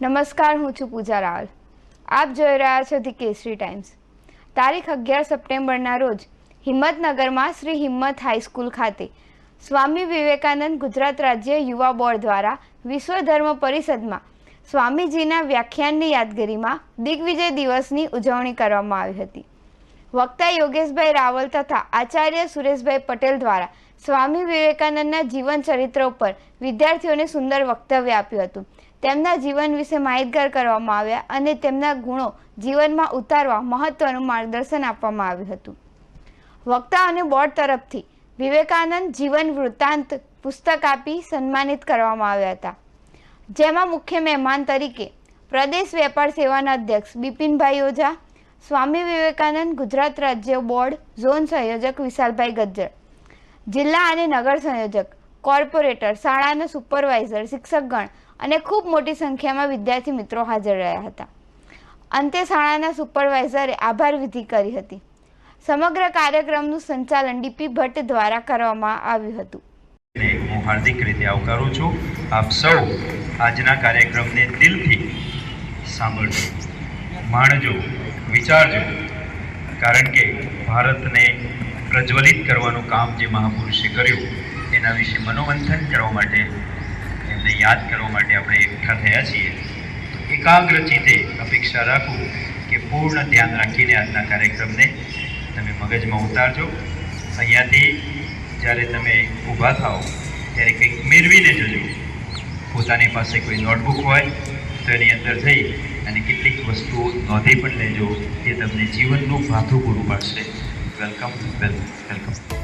નમસ્કાર, હું છું પૂજા રાવલ. આપ જોઈ રહ્યા છો ધી કેસરી ટાઈમ્સ. તારીખ અગિયાર સપ્ટેમ્બરના રોજ હિંમતનગરમાં શ્રી હિંમત હાઈસ્કૂલ ખાતે સ્વામી વિવેકાનંદ ગુજરાત રાજ્ય યુવા બોર્ડ દ્વારા વિશ્વ ધર્મ પરિષદમાં સ્વામીજીના વ્યાખ્યાનની યાદગીરીમાં દિગ્વિજય દિવસની ઉજવણી કરવામાં આવી હતી. વક્તા યોગેશભાઈ રાવલ તથા આચાર્ય સુરેશભાઈ પટેલ દ્વારા સ્વામી વિવેકાનંદના જીવન ચરિત્ર ઉપર વિદ્યાર્થીઓને સુંદર વક્તવ્ય આપ્યું હતું. તેમના જીવન વિશે માહિતગાર કરવામાં આવ્યા અને તેમના ગુણો જીવનમાં ઉતારવા મહત્વનું માર્ગદર્શન આપવામાં આવ્યું હતું. વક્તા અને બોર્ડ તરફથી વિવેકાનંદ જીવન વૃત્તાંત પુસ્તક આપી સન્માનિત કરવામાં આવ્યા હતા. જેમાં મુખ્ય મહેમાન તરીકે પ્રદેશ વેપાર સેવાના અધ્યક્ષ બિપિનભાઈ ઓઝા, સ્વામી વિવેકાનંદ ગુજરાત રાજ્ય બોર્ડ ઝોન સંયોજક વિશાલભાઈ ગજ્જર, જિલ્લા અને નગર સંયોજક કોર્પોરેટર, શાળાના સુપરવાઇઝર, શિક્ષકગણ અને ખૂબ મોટી સંખ્યામાં વિદ્યાર્થી મિત્રો હાજર રહ્યા હતા. અંતે શાળાના સુપરવાઇઝરે આભાર વિધિ કરી હતી. સમગ્ર કાર્યક્રમનું સંચાલન ડીપી ભટ્ટ દ્વારા કરવામાં આવ્યું હતું. હું હાર્દિક રીતે આવકારું છું. આપ સૌ આજના કાર્યક્રમને દિલથી સાંભળજો, માણજો, વિચારજો, કારણ કે ભારતને પ્રજ્વલિત કરવાનું કામ જે મહાપુરુષે કર્યું એના વિશે મનોમંથન કરવા માટે, એમને યાદ કરવા માટે આપણે એકઠા થયા છીએ. તો એકાગ્ર ચિત્તે અપેક્ષા રાખું કે પૂર્ણ ધ્યાન રાખીને આજના કાર્યક્રમને તમે મગજમાં ઉતારજો. અહીંયાથી જ્યારે તમે ઊભા થાઓ, ત્યારે કંઈક મેળવીને જજો. પોતાની પાસે કોઈ નોટબુક હોય, તો એની અંદર જઈ અને કેટલીક વસ્તુઓ નોંધી પણ લેજો. એ તમને જીવનનું ભાથું પૂરું પાડશે. Welcome welcome.